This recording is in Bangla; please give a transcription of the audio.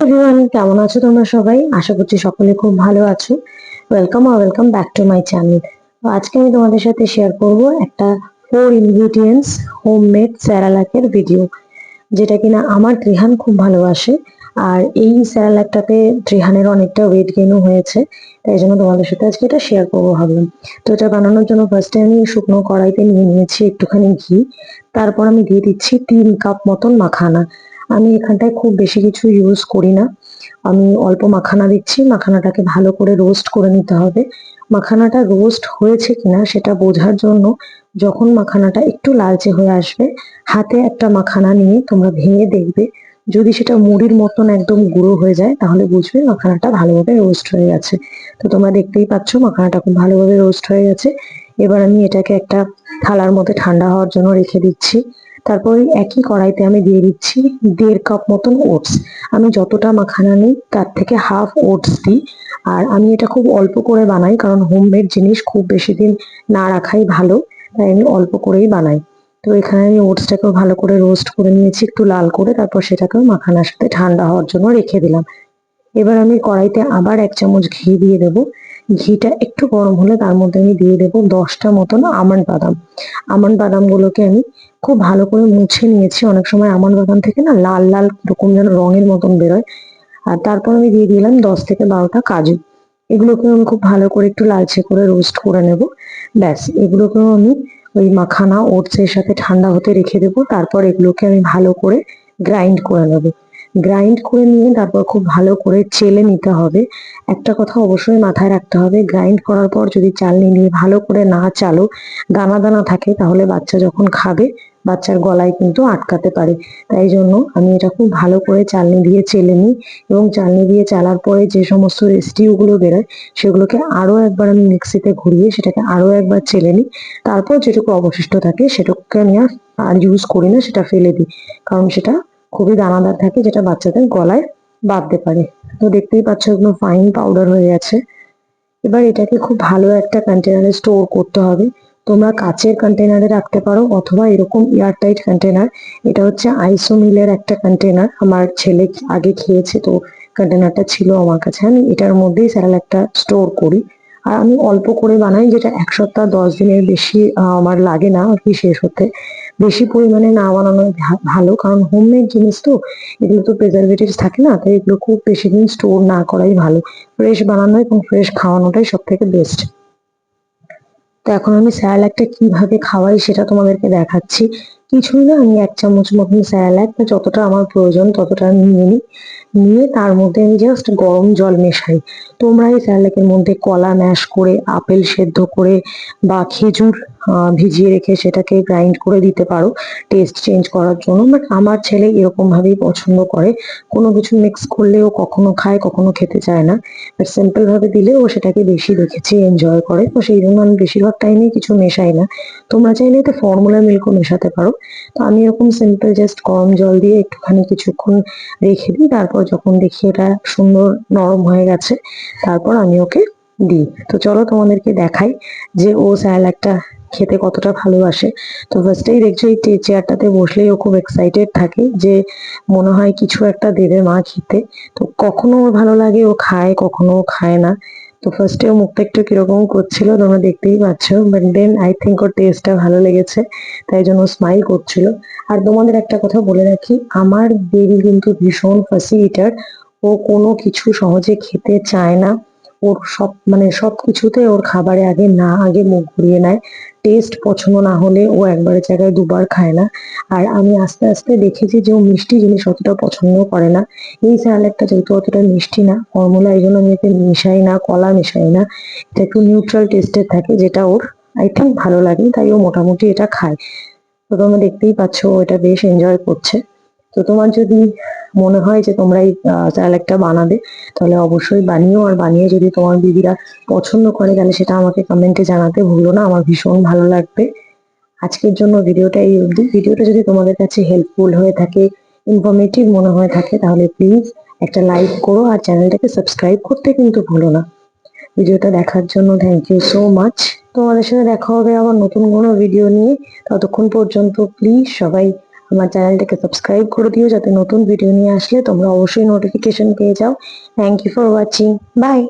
এভরিওয়ান কেমন আছো তোমরা সবাই? আশা করছি সকলে খুব ভালো আছো। Welcome R welcome back to my channel তো আজকে আমি তোমাদের সাথে শেয়ার করব একটা ফোর ইনগ্রিডিয়েন্টস হোমমেড স্যারালাকের ভিডিও যেটা কিনা আমার ত্রিহান খুব ভালোবাসে। আর এই স্যারালাকটাতে ত্রিহানের অনেকটা ওয়েট গেইনও হয়েছে, তাই জন্য তোমাদের সাথে আজকে এটা শেয়ার করব ভাবলাম। তো এটা বানানোর জন্য ফার্স্টে আমি শুকনো কড়াইতে নিয়ে নিয়েছি একটুখানি ঘি, তারপর আমি দিয়ে দিচ্ছি তিন কাপ মতন মাখানা। আমি এখানটায় খুব বেশি কিছু ইউজ করি না। আমি অল্প মাখানা দিচ্ছি, মাখানাটাকে ভালো করে রোস্ট করে নিতে হবে। মাখানাটা রোস্ট হয়েছে কিনা সেটা বোঝার জন্য যখন মাখানাটা একটু লালচে হয়ে আসবে, হাতে একটা মাখানা নিয়ে তোমরা ভেঙে দেখবে। যদি সেটা মুড়ির মতন একদম গুঁড়ো হয়ে যায়, তাহলে বুঝবে মাখানাটা ভালোভাবে রোস্ট হয়ে গেছে। তো তোমরা দেখতেই পাচ্ছ মাখানাটা খুব ভালোভাবে রোস্ট হয়ে গেছে। এবার আমি এটাকে একটা থালার মধ্যে ঠান্ডা হওয়ার জন্য রেখে দিচ্ছি। তারপর একই কড়াইতে আমি দিয়ে দিচ্ছি দেড় কাপ মতন ওটস। আমি যতটা মাখানা নিই, তার থেকে হাফ ওটস দিই। আর আমি এটা খুব অল্প করে বানাই, কারণ হোমমেড জিনিস খুব বেশি দিন না রাখাই ভালো, তাই আমি অল্প করেই বানাই। তো এখানে আমি ওটসটাকেও ভালো করে রোস্ট করে নিয়েছি, একটু লাল করে, তারপর সেটাকেও মাখানার সাথে ঠান্ডা হওয়ার জন্য রেখে দিলাম। এবার আমি কড়াইতে আবার এক চামচ ঘি দিয়ে দেব। ঘিটা একটু গরম হলে তার মধ্যে আমি দিয়ে দেবো দশটা মতন আমন্ড বাদাম। আমন্ড বাদামগুলোকে আমি খুব ভালো করে মুছে নিয়েছি। অনেক সময় আমন্ড বাদাম থেকে না লাল লাল এরকম যেন রঙের মতন বেরোয়। আর তারপর আমি দিয়ে দিলাম দশ থেকে বারোটা কাজু। এগুলোকে আমি খুব ভালো করে একটু লালচে করে রোস্ট করে নেব। ব্যাস, এগুলোকেও আমি ওই মাখানা ওটসের সাথে ঠান্ডা হতে রেখে দেবো। তারপর এগুলোকে আমি ভালো করে গ্রাইন্ড করে নেব। গ্রাইন্ড করে নিয়ে, তারপর খুব ভালো করে চেলে নিতে হবে। একটা কথা অবশ্যই মাথায় রাখতে হবে গ্রাইন্ড করার পর যদি চালনি নিয়ে ভালো করে না চালো, দানা দানা থাকে, তাহলে বাচ্চা যখন খাবে, বাচ্চার গলায় কিন্তু আটকাতে পারে। তাই জন্য আমি এটা খুব ভালো করে চালনি দিয়ে চেলে নিই এবং চালনি দিয়ে চালার পরে যে সমস্ত রেস্টিউগুলো বেরোয়, সেগুলোকে আরও একবার আমি মিক্সিতে ঘুরিয়ে সেটাকে আরও একবার চেলে নিই। তারপর যেটুকু অবশিষ্ট থাকে, সেটুকুকে আমি আর ইউজ করি না, সেটা ফেলে দিই। কারণ সেটা খুবই দানাদার থাকে, যেটা বাচ্চাদের গলায় বাঁধতে পারে। তো দেখতেই পাচ্ছ এগুলো ফাইন পাউডার হয়ে গেছে। এবার এটাকে খুব ভালো একটা কন্টেনারে স্টোর করতে হবে। তোমরা কাচের কন্টেনারে রাখতে পারো, অথবা এরকম এয়ারটাইট কন্টেনার এটা হচ্ছে আইসোমিলের একটা কন্টেনার আমার ছেলে আগে খেয়েছে, তো কন্টেনারটা ছিল আমার কাছে। আমি এটার মধ্যেই স্যালাডটা স্টোর করি। আর আমি অল্প করে বানাই, যেটা এক সপ্তাহ, দশ দিনের বেশি আমার লাগে না আর কি শেষ হতে। বেশি পরিমাণে না বানানো ভালো, কারণ হোমমেড জিনিস তো, এগুলো তো প্রিজারভেটিভস থাকে না, তাই এগুলো খুব বেশি দিন স্টোর না করাই ভালো। ফ্রেশ বানানো এবং ফ্রেশ খাওয়ানোটাই সব থেকে বেস্ট তো এখন আমি স্যালাডটা কীভাবে খাওয়াই সেটা তোমাদেরকে দেখাচ্ছি। কিছুই না, আমি এক চামচ মতন স্যালাড বা যতটা আমার প্রয়োজন ততটা নিয়ে নিই। নিয়ে তার মধ্যে আমি জাস্ট গরম জল মেশাই। তোমরা এই স্যালাডের মধ্যে কলা ম্যাশ করে, আপেল সেদ্ধ করে বা খেজুর ভিজিয়ে রেখে সেটাকে গ্রাইন্ড করে দিতে পারো। টেস্ট চেঞ্জ করার জন্য। বাট আমার ছেলে এরকম ভাবেই পছন্দ করে। কোনো কিছু মিক্স করলে ও কখনো খায়, কখনো খেতে চায় না। বাট সিম্পল ভাবে দিলে ও সেটাকে বেশি দেখেছি এনজয় করে। তো সেই জন্য আমি বেশিরভাগ টাইমে কিছু মেশাই না। তোমরা চাইলে এতে ফর্মুলা মিল্কও মেশাতে পারো। তো আমি এরকম সিম্পল জাস্ট গরম জল দিয়ে একটুখানি কিছুক্ষণ রেখে দিই। তারপর যখন দেখি এটা সুন্দর নরম হয়ে গেছে, তারপর আমি ওকে দিই। তো চলো তোমাদেরকে দেখাই যে ও স্যালাডটা খেতে কতটা ভালোবাসে। তো ফার্স্টেই দেখছ এই চেয়ারটাতে বসলেই ও খুব এক্সাইটেড থাকে যে মনে হয় কিছু একটা দেবে মা খেতে। তো কখনো ওর ভালো লাগে, ও খায়, কখনো খায় না। তো ফার্স্টে ও মুখটা একটু কীরকম করছিল, তোমরা দেখতেই পাচ্ছ বাট দেন আই থিঙ্ক ওর টেস্টটা ভালো লেগেছে, তাই জন্য স্মাইল করছিল। আর তোমাদের একটা কথা বলে রাখি, আমার দেরি কিন্তু ভীষণ ফ্যাসিলিটার ও কোনো কিছু সহজে খেতে চায় না। ওর সব মানে সব কিছুতে ওর খাবারে আগে না, আগে মুখ ঘুরিয়ে নেয়। টেস্ট পছন্দ না হলে ও একবারের জায়গায় দুবার খায় না। আর আমি আস্তে আস্তে দেখেছি যে ও মিষ্টি জিনিস অতটা পছন্দ করে না। এই স্যালাডটা যেহেতু অতটা মিষ্টি না ফর্মুলা এই জন্য আমি এতে মিশাই না, কলা মিশাই না। এটা একটু নিউট্রাল টেস্টের থাকে, যেটা ওর আই থিঙ্ক ভালো লাগে, তাই ও মোটামুটি এটা খায়। তো তোমরা দেখতেই পাচ্ছ, ও এটা বেশ এনজয় করছে। তো তোমার যদি মনে হয় যে তোমরা এই স্যালাডটা বানাবে, তাহলে অবশ্যই বানিও। আর বানিয়ে যদি তোমার দিদিরা পছন্দ করে, তাহলে সেটা আমাকে কমেন্টে জানাতে ভুলো না। আমার ভীষণ ভালো লাগবে। আজকের জন্য ভিডিওটা এই অবধি। ভিডিওটা যদি তোমাদের কাছে হেল্পফুল হয়ে থাকে ইনফরমেটিভ মনে হয়ে থাকে, তাহলে প্লিজ একটা লাইক করো। আর চ্যানেলটাকে সাবস্ক্রাইব করতে কিন্তু ভুলো না। ভিডিওটা দেখার জন্য থ্যাংক ইউ সো মাচ তোমাদের সাথে দেখা হবে আবার নতুন কোনো ভিডিও নিয়ে। ততক্ষণ পর্যন্ত প্লিজ সবাই আমার চ্যানেলটাকে সাবস্ক্রাইব করে দিও যাতে নতুন ভিডিও নিয়ে আসলে তোমরা অবশ্যই নোটিফিকেশন পেয়ে যাও। Thank you for watching bye